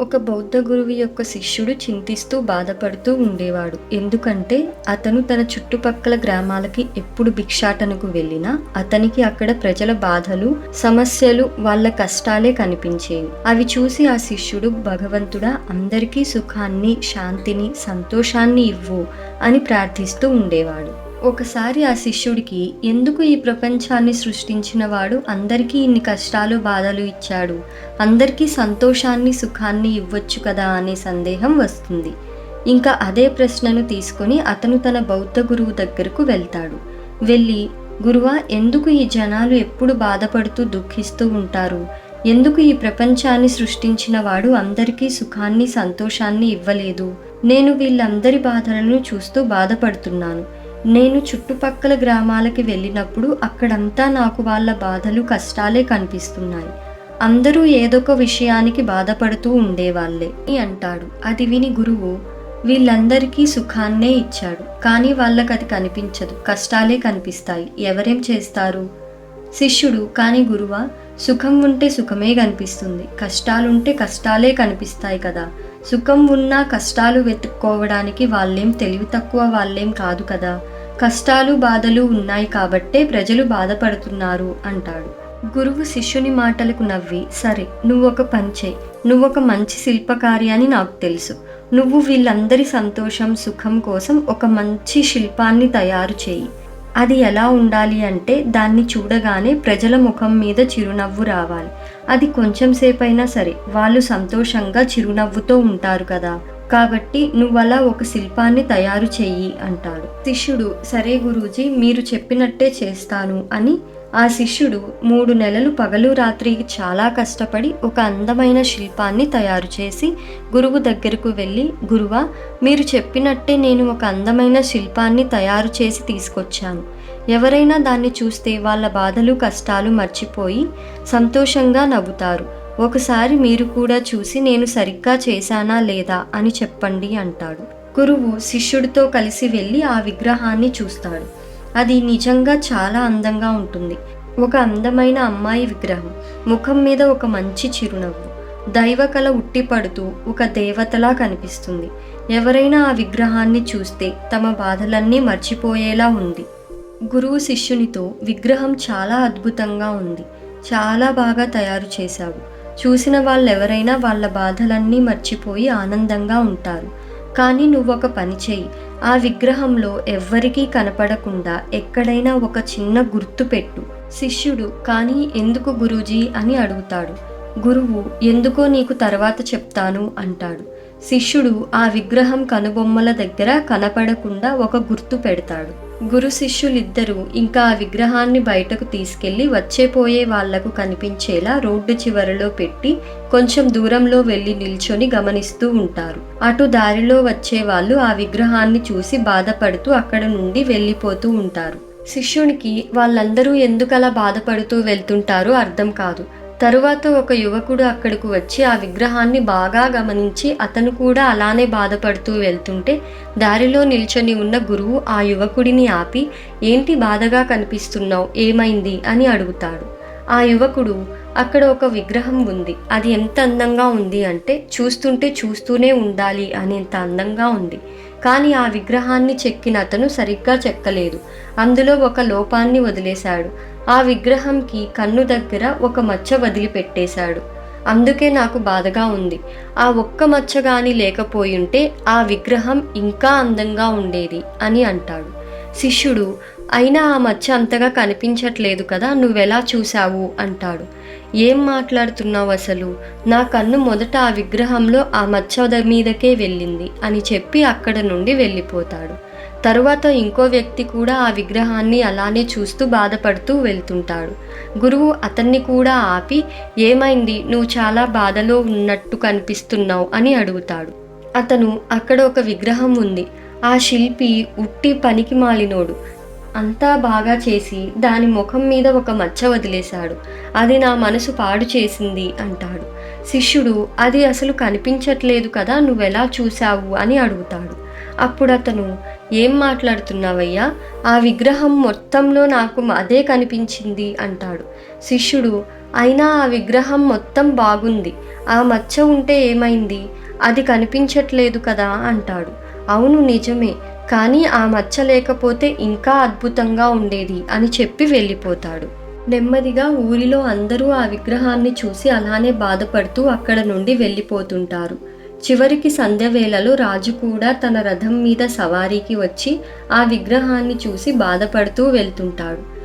ఒక బౌద్ధ గురువు యొక్క శిష్యుడు చింతిస్తూ బాధపడుతూ ఉండేవాడు. ఎందుకంటే అతను తన చుట్టుపక్కల గ్రామాలకి ఎప్పుడు భిక్షాటనకు వెళ్ళినా అతనికి అక్కడ ప్రజల బాధలు సమస్యలు వాళ్ళ కష్టాలే కనిపించేవి. అవి చూసి ఆ శిష్యుడు భగవంతుడా అందరికీ సుఖాన్ని శాంతిని సంతోషాన్ని ఇవ్వు అని ప్రార్థిస్తూ ఉండేవాడు. ఒకసారి ఆ శిష్యుడికి ఎందుకు ఈ ప్రపంచాన్ని సృష్టించిన వాడు అందరికీ ఇన్ని కష్టాలు బాధలు ఇచ్చాడు? అందరికీ సంతోషాన్ని సుఖాన్ని ఇవ్వచ్చు కదా? అనే సందేహం వస్తుంది. ఇంకా అదే ప్రశ్నను తీసుకొని అతను తన బౌద్ధ గురువు దగ్గరకు వెళ్తాడు. వెళ్ళి గురువా ఎందుకు ఈ జనాలు ఎప్పుడు బాధపడుతూ దుఃఖిస్తూ ఉంటారు? ఎందుకు ఈ ప్రపంచాన్ని సృష్టించిన వాడు అందరికీ సుఖాన్ని సంతోషాన్ని ఇవ్వలేదు? నేను వీళ్ళందరి బాధలను చూస్తూ బాధపడుతున్నాను. నేను చుట్టుపక్కల గ్రామాలకి వెళ్ళినప్పుడు అక్కడంతా నాకు వాళ్ళ బాధలు కష్టాలే కనిపిస్తున్నాయి. అందరూ ఏదొక విషయానికి బాధపడుతూ ఉండేవాళ్ళే అని అంటాడు. అది విని గురువు వీళ్ళందరికీ సుఖాన్నే ఇచ్చాడు. కానీ వాళ్ళకి అది కనిపించదు. కష్టాలే కనిపిస్తాయి. ఎవరేం చేస్తారు? శిష్యుడు కానీ గురువా సుఖం ఉంటే సుఖమే కనిపిస్తుంది. కష్టాలుంటే కష్టాలే కనిపిస్తాయి కదా. సుఖం ఉన్నా కష్టాలు వెతుక్కోవడానికి వాళ్ళేం తెలివి తక్కువ వాళ్ళేం కాదు కదా. కష్టాలు బాధలు ఉన్నాయి కాబట్టే ప్రజలు బాధపడుతున్నారు అంటాడు. గురువు శిష్యుని మాటలకు నవ్వి సరే నువ్వు ఒక పని నువ్వు ఒక మంచి శిల్పకారి అని నాకు తెలుసు. నువ్వు వీళ్ళందరి సంతోషం సుఖం కోసం ఒక మంచి శిల్పాన్ని తయారు చేయి. అది ఎలా ఉండాలి అంటే దాన్ని చూడగానే ప్రజల ముఖం మీద చిరునవ్వు రావాలి. అది కొంచెం సేపైనా సరే వాళ్ళు సంతోషంగా చిరునవ్వుతో ఉంటారు కదా. కాబట్టి నువ్వలా ఒక శిల్పాన్ని తయారు చెయ్యి అంటాడు. శిష్యుడు సరే గురూజీ మీరు చెప్పినట్టే చేస్తాను అని ఆ శిష్యుడు మూడు నెలలు పగలు రాత్రి చాలా కష్టపడి ఒక అందమైన శిల్పాన్ని తయారు చేసి గురువు దగ్గరకు వెళ్ళి గురువా మీరు చెప్పినట్టే నేను ఒక అందమైన శిల్పాన్ని తయారు చేసి తీసుకొచ్చాను. ఎవరైనా దాన్ని చూస్తే వాళ్ళ బాధలు కష్టాలు మర్చిపోయి సంతోషంగా నవ్వుతారు. ఒకసారి మీరు కూడా చూసి నేను సరిగ్గా చేశానా లేదా అని చెప్పండి అంటాడు. గురువు శిష్యుడితో కలిసి వెళ్ళి ఆ విగ్రహాన్ని చూస్తాడు. అది నిజంగా చాలా అందంగా ఉంటుంది. ఒక అందమైన అమ్మాయి విగ్రహం. ముఖం మీద ఒక మంచి చిరునవ్వు. దైవకళ ఉట్టిపడుతూ ఒక దేవతలా కనిపిస్తుంది. ఎవరైనా ఆ విగ్రహాన్ని చూస్తే తమ బాధలన్నీ మర్చిపోయేలా ఉంది. గురువు శిష్యునితో విగ్రహం చాలా అద్భుతంగా ఉంది. చాలా బాగా తయారు చేశావు. చూసిన వాళ్ళెవరైనా వాళ్ళ బాధలన్నీ మర్చిపోయి ఆనందంగా ఉంటారు. కానీ నువ్వొక పని చేయి ఆ విగ్రహంలో ఎవ్వరికీ కనపడకుండా ఎక్కడైనా ఒక చిన్న గుర్తు పెట్టు. శిష్యుడు కానీ ఎందుకు గురూజీ? అని అడుగుతాడు. గురువు ఎందుకో నీకు తర్వాత చెప్తాను అంటాడు. శిష్యుడు ఆ విగ్రహం కనుబొమ్మల దగ్గర కనపడకుండా ఒక గుర్తు పెడతాడు. గురు శిష్యులిద్దరూ ఇంకా ఆ విగ్రహాన్ని బయటకు తీసుకెళ్ళి వచ్చేపోయే వాళ్ళకు కనిపించేలా రోడ్డు చివరలో పెట్టి కొంచెం దూరంలో వెళ్ళి నిల్చొని గమనిస్తూ ఉంటారు. అటు దారిలో వచ్చే వాళ్ళు ఆ విగ్రహాన్ని చూసి బాధపడుతూ అక్కడ నుండి వెళ్ళిపోతూ ఉంటారు. శిష్యునికి వాళ్ళందరూ ఎందుకలా బాధపడుతూ వెళ్తుంటారో అర్థం కాదు. తరువాత ఒక యువకుడు అక్కడకు వచ్చి ఆ విగ్రహాన్ని బాగా గమనించి అతను కూడా అలానే బాధపడుతూ వెళ్తుంటే దారిలో నిల్చొని ఉన్న గురువు ఆ యువకుడిని ఆపి ఏంటి బాధగా కనిపిస్తున్నావు? ఏమైంది? అని అడుగుతాడు. ఆ యువకుడు అక్కడ ఒక విగ్రహం ఉంది. అది ఎంత అందంగా ఉంది అంటే చూస్తుంటే చూస్తూనే ఉండాలి అనేంత అందంగా ఉంది. కానీ ఆ విగ్రహాన్ని చెక్కిన అతను సరిగ్గా చెక్కలేదు. అందులో ఒక లోపాన్ని వదిలేశాడు. ఆ విగ్రహంకి కన్ను దగ్గర ఒక మచ్చ వదిలిపెట్టేశాడు. అందుకే నాకు బాధగా ఉంది. ఆ ఒక్క మచ్చ గాని లేకపోయుంటే ఆ విగ్రహం ఇంకా అందంగా ఉండేది అని అంటాడు. శిష్యుడు అయినా ఆ మచ్చ అంతగా కనిపించట్లేదు కదా నువ్వెలా చూశావు? అంటాడు. ఏం మాట్లాడుతున్నావు అసలు? నా కన్ను మొదట ఆ విగ్రహంలో ఆ మచ్చ మీదకే వెళ్ళింది అని చెప్పి అక్కడ నుండి వెళ్ళిపోతాడు. తరువాత ఇంకో వ్యక్తి కూడా ఆ విగ్రహాన్ని అలానే చూస్తూ బాధపడుతూ వెళ్తుంటాడు. గురువు అతన్ని కూడా ఆపి ఏమైంది? నువ్వు చాలా బాధలో ఉన్నట్టు కనిపిస్తున్నావు అని అడుగుతాడు. అతను అక్కడ ఒక విగ్రహం ఉంది. ఆ శిల్పి ఉట్టి పనికి మాలినోడు. అంతా బాగా చేసి దాని ముఖం మీద ఒక మచ్చ వదిలేశాడు. అది నా మనసు పాడు చేసింది అంటాడు. శిష్యుడు అది అసలు కనిపించట్లేదు కదా నువ్వెలా చూశావు అని అడుగుతాడు. అప్పుడు అతను ఏం మాట్లాడుతున్నావయ్యా? ఆ విగ్రహం మొత్తంలో నాకు అదే కనిపించింది అంటాడు. శిష్యుడు అయినా ఆ విగ్రహం మొత్తం బాగుంది. ఆ మచ్చ ఉంటే ఏమైంది? అది కనిపించట్లేదు కదా అంటాడు. అవును నిజమే. కానీ ఆ మచ్చ లేకపోతే ఇంకా అద్భుతంగా ఉండేది అని చెప్పి వెళ్ళిపోతాడు. నెమ్మదిగా ఊరిలో అందరూ ఆ విగ్రహాన్ని చూసి అలానే బాధపడుతూ అక్కడ నుండి వెళ్ళిపోతుంటారు. చివరికి సంధ్య వేళలో రాజు కూడా తన రథం మీద సవారీకి వచ్చి ఆ విగ్రహాన్ని చూసి బాధపడుతూ వెళ్తుంటాడు.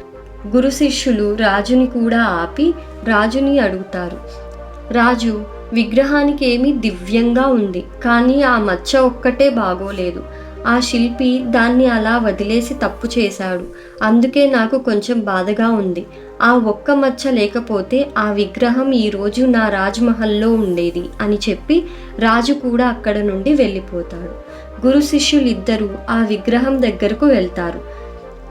గురు శిష్యులు రాజుని కూడా ఆపి రాజుని అడుగుతారు. రాజు విగ్రహానికి ఏమీ దివ్యంగా ఉంది. కానీ ఆ మచ్చ ఒక్కటే బాగోలేదు. ఆ శిల్పి దాన్ని అలా వదిలేసి తప్పు చేశాడు. అందుకే నాకు కొంచెం బాధగా ఉంది. ఆ ఒక్క మచ్చ లేకపోతే ఆ విగ్రహం ఈరోజు నా రాజ్మహల్లో ఉండేది అని చెప్పి రాజు కూడా అక్కడ నుండి వెళ్ళిపోతాడు. గురు శిష్యులిద్దరూ ఆ విగ్రహం దగ్గరకు వెళ్తారు.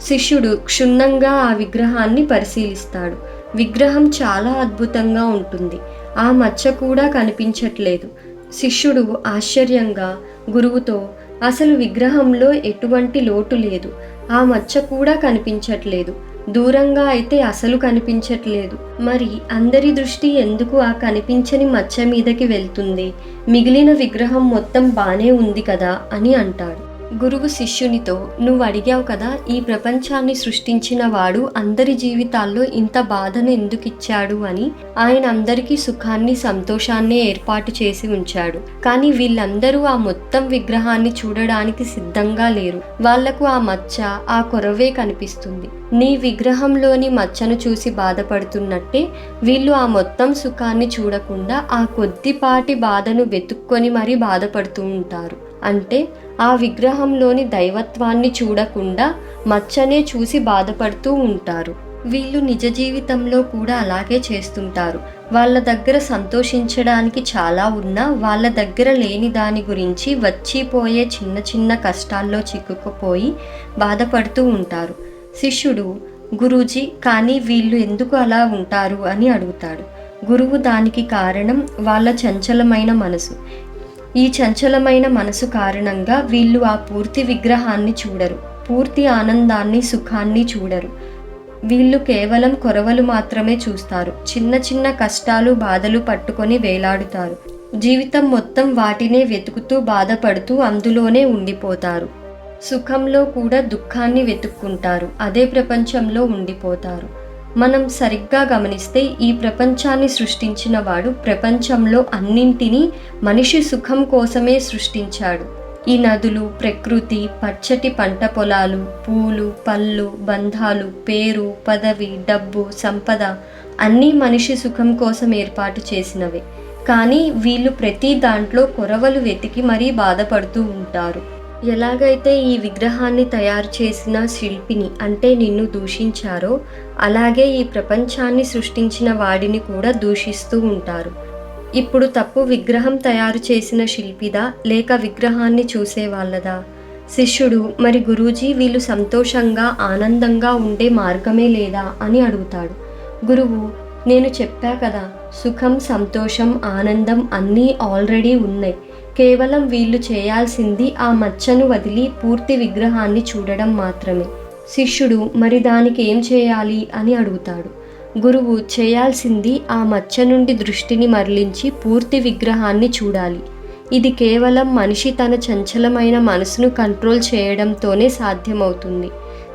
శిష్యుడు క్షుణ్ణంగా ఆ విగ్రహాన్ని పరిశీలిస్తాడు. విగ్రహం చాలా అద్భుతంగా ఉంటుంది. ఆ మచ్చ కూడా కనిపించట్లేదు. శిష్యుడు ఆశ్చర్యంగా గురువుతో అసలు విగ్రహంలో ఎటువంటి లోటు లేదు. ఆ మచ్చ కూడా కనిపించట్లేదు. దూరంగా అయితే అసలు కనిపించట్లేదు. మరి అందరి దృష్టి ఎందుకు ఆ కనిపించని మచ్చ మీదకి వెళ్తుంది? మిగిలిన విగ్రహం మొత్తం బానే ఉంది కదా అని అంటాడు. గురువు శిష్యునితో నువ్వు అడిగావు కదా ఈ ప్రపంచాన్ని సృష్టించిన వాడు అందరి జీవితాల్లో ఇంత బాధను ఎందుకు ఇచ్చాడు అని ఆయన అందరికీ సుఖాన్ని సంతోషాన్ని ఏర్పాటు చేసి ఉంచాడు. కానీ వీళ్ళందరూ ఆ మొత్తం విగ్రహాన్ని చూడడానికి సిద్ధంగా లేరు. వాళ్ళకు ఆ మచ్చ ఆ కొరవే కనిపిస్తుంది. నీ విగ్రహంలోని మచ్చను చూసి బాధపడుతున్నట్టే వీళ్ళు ఆ మొత్తం సుఖాన్ని చూడకుండా ఆ కొద్దిపాటి బాధను వెతుక్కొని మరీ బాధపడుతూ ఉంటారు. అంటే ఆ విగ్రహంలోని దైవత్వాన్ని చూడకుండా మచ్చనే చూసి బాధపడుతూ ఉంటారు. వీళ్ళు నిజ జీవితంలో కూడా అలాగే చేస్తుంటారు. వాళ్ళ దగ్గర సంతోషించడానికి చాలా ఉన్నా వాళ్ళ దగ్గర లేని దాని గురించి వచ్చిపోయే చిన్న చిన్న కష్టాల్లో చిక్కుకుపోయి బాధపడుతూ ఉంటారు. శిష్యుడు గురూజీ కానీ వీళ్ళు ఎందుకు అలా ఉంటారు? అని అడుగుతాడు. గురువు దానికి కారణం వాళ్ళ చంచలమైన మనసు. ఈ చంచలమైన మనసు కారణంగా వీళ్ళు ఆ పూర్తి విగ్రహాన్ని చూడరు పూర్తి ఆనందాన్ని సుఖాన్ని చూడరు. వీళ్ళు కేవలం కొరవలు మాత్రమే చూస్తారు చిన్న చిన్న కష్టాలు బాధలు పట్టుకొని వేలాడుతారు. జీవితం మొత్తం వాటినే వెతుకుతూ బాధపడుతూ అందులోనే ఉండిపోతారు. సుఖంలో కూడా దుఃఖాన్ని వెతుక్కుంటారు అదే ప్రపంచంలో ఉండిపోతారు. మనం సరిగ్గా గమనిస్తే ఈ ప్రపంచాన్ని సృష్టించిన వాడు ప్రపంచంలో అన్నింటినీ మనిషి సుఖం కోసమే సృష్టించాడు. ఈ నదులు ప్రకృతి పచ్చటి పంట పొలాలు పూలు పళ్ళు బంధాలు పేరు పదవి డబ్బు సంపద అన్నీ మనిషి సుఖం కోసం ఏర్పాటు చేసినవే. కానీ వీళ్ళు ప్రతి దాంట్లో కొరవలు వెతికి మరీ బాధపడుతూ ఉంటారు. ఎలాగైతే ఈ విగ్రహాన్ని తయారు చేసిన శిల్పిని అంటే నిన్ను దూషించారో అలాగే ఈ ప్రపంచాన్ని సృష్టించిన వాడిని కూడా దూషిస్తూ ఉంటారు. ఇప్పుడు తప్పు విగ్రహం తయారు చేసిన శిల్పిదా లేక విగ్రహాన్ని చూసే వాళ్ళదా? శిష్యుడు మరి గురూజీ వీళ్ళు సంతోషంగా ఆనందంగా ఉండే మార్గమే లేదా? అని అడుగుతాడు. గురువు నేను చెప్పా కదా సుఖం సంతోషం ఆనందం అన్నీ ఆల్రెడీ ఉన్నాయి. కేవలం వీళ్ళు చేయాల్సింది ఆ మచ్చను వదిలి పూర్తి విగ్రహాన్ని చూడడం మాత్రమే. శిష్యుడు మరి దానికి ఏం చేయాలి? అని అడుగుతాడు. గురువు చేయాల్సింది ఆ మచ్చ నుండి దృష్టిని మరలించి పూర్తి విగ్రహాన్ని చూడాలి. ఇది కేవలం మనిషి తన చంచలమైన మనసును కంట్రోల్ చేయడంతోనే సాధ్యమవుతుంది.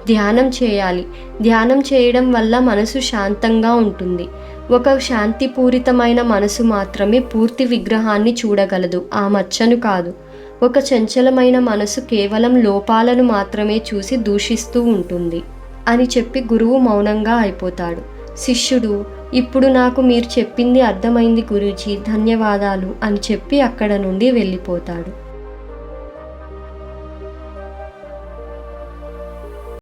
ధ్యానం చేయాలి. ధ్యానం చేయడం వల్ల మనసు శాంతంగా ఉంటుంది. ఒక శాంతిపూరితమైన మనసు మాత్రమే పూర్తి విగ్రహాన్ని చూడగలదు. ఆ మచ్చను కాదు. ఒక చంచలమైన మనసు కేవలం లోపాలను మాత్రమే చూసి దూషిస్తూ ఉంటుంది అని చెప్పి గురువు మౌనంగా అయిపోతాడు. శిష్యుడు ఇప్పుడు నాకు మీరు చెప్పింది అర్థమైంది గురూజీ ధన్యవాదాలు అని చెప్పి అక్కడ నుండి వెళ్ళిపోతాడు.